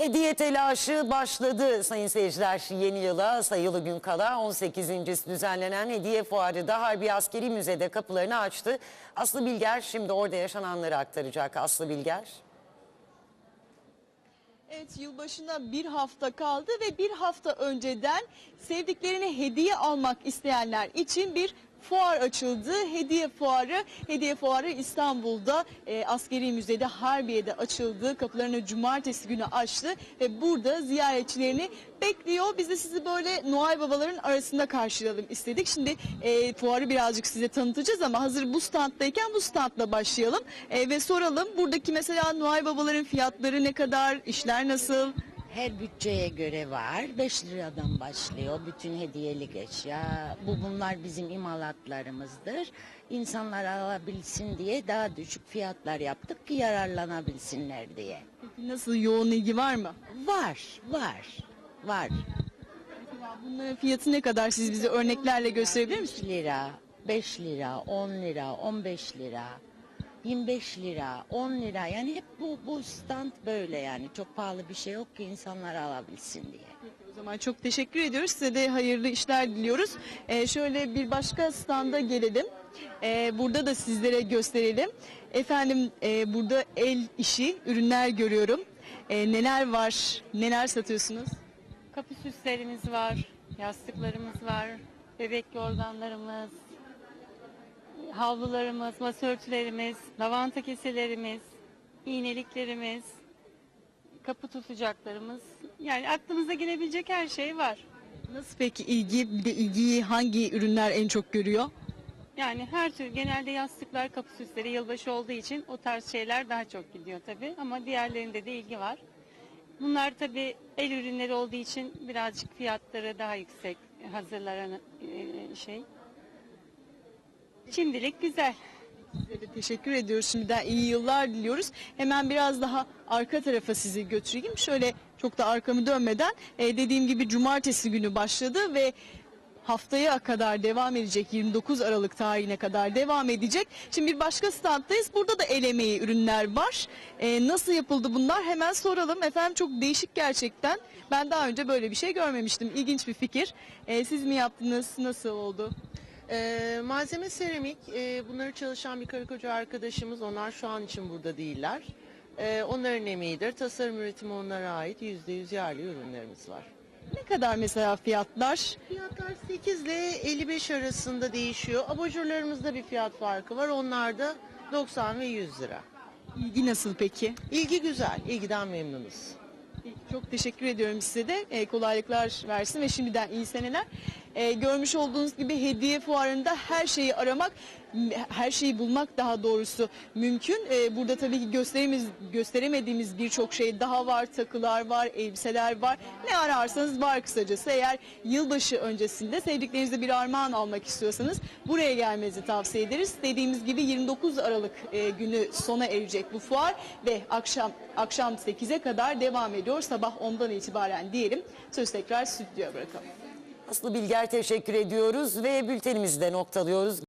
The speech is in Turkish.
Hediye telaşı başladı sayın seyirciler. Yeni yıla sayılı gün kala 18. düzenlenen hediye fuarı da Harbi Askeri Müze'de kapılarını açtı. Aslı Bilger şimdi orada yaşananları aktaracak. Aslı Bilger. Evet yılbaşına bir hafta kaldı ve bir hafta önceden sevdiklerine hediye almak isteyenler için bir fuar açıldı. Hediye fuarı, hediye fuarı İstanbul'da e, askeri müzede Harbiye'de açıldı. Kapılarını cumartesi günü açtı ve burada ziyaretçilerini bekliyor. Biz de sizi böyle Noel babaların arasında karşılayalım istedik. Şimdi e, fuarı birazcık size tanıtacağız ama hazır bu standdayken bu standla başlayalım E, ve soralım buradaki mesela Noel babaların fiyatları ne kadar, işler nasıl? Her bütçeye göre var. 5 liradan başlıyor bütün hediyelik eşya. Bu bunlar bizim imalatlarımızdır. İnsanlar alabilsin diye daha düşük fiyatlar yaptık ki yararlanabilsinler diye. Peki nasıl yoğun ilgi var mı? Var, var, var. Bunların fiyatı ne kadar siz bize örneklerle gösterebilir misiniz? 5 lira, 5 lira, 10 lira, 15 lira, 25 lira, 10 lira. Yani hep bu, bu stand böyle yani. Çok pahalı bir şey yok ki insanlar alabilsin diye. O zaman çok teşekkür ediyoruz. Size de hayırlı işler diliyoruz. Ee, şöyle bir başka standa gelelim. Ee, burada da sizlere gösterelim. Efendim e, burada el işi ürünler görüyorum. Ee, neler var, neler satıyorsunuz? Kapı süslerimiz var, yastıklarımız var, bebek yorganlarımız, havlularımız, masa örtülerimiz, lavanta keselerimiz, iğneliklerimiz, kapı tutacaklarımız. Yani aklımıza gelebilecek her şey var. Nasıl peki ilgi, bir de ilgiyi hangi ürünler en çok görüyor? Yani her tür genelde yastıklar, kapı süsleri yılbaşı olduğu için o tarz şeyler daha çok gidiyor tabii. Ama diğerlerinde de ilgi var. Bunlar tabii el ürünleri olduğu için birazcık fiyatları daha yüksek hazırlanan e, şey. Şimdilik güzel. Size de teşekkür ediyoruz. Şimdiden iyi yıllar diliyoruz. Hemen biraz daha arka tarafa sizi götüreyim. Şöyle çok da arkamı dönmeden e, dediğim gibi cumartesi günü başladı ve haftaya kadar devam edecek 29 Aralık tarihine kadar devam edecek. Şimdi bir başka standdayız. Burada da el ürünler var. E, nasıl yapıldı bunlar? Hemen soralım. Efendim çok değişik gerçekten. Ben daha önce böyle bir şey görmemiştim. İlginç bir fikir. E, siz mi yaptınız? Nasıl oldu? Ee, malzeme seramik. Ee, bunları çalışan bir karı koca arkadaşımız. Onlar şu an için burada değiller. Ee, onların emeğidir. Tasarım üretimi onlara ait. %100 yerli ürünlerimiz var. Ne kadar mesela fiyatlar? Fiyatlar 8 ile 55 arasında değişiyor. Abajurlarımızda bir fiyat farkı var. Onlar da 90 ve 100 lira. İlgi nasıl peki? İlgi güzel. İlgiden memnunuz. Çok teşekkür ediyorum size de. Ee, kolaylıklar versin ve şimdiden iyi seneler. Ee, görmüş olduğunuz gibi hediye fuarında her şeyi aramak, her şeyi bulmak daha doğrusu mümkün. Ee, burada tabii ki gösterimiz, gösteremediğimiz birçok şey daha var. Takılar var, elbiseler var. Ne ararsanız var kısacası. Eğer yılbaşı öncesinde sevdiklerinize bir armağan almak istiyorsanız buraya gelmenizi tavsiye ederiz. Dediğimiz gibi 29 Aralık e, günü sona erecek bu fuar ve akşam akşam 8'e kadar devam ediyor. Sabah 10'dan itibaren diyelim. Söz tekrar stüdyoya bırakalım. Aslı Bilger teşekkür ediyoruz ve bültenimizi de noktalıyoruz.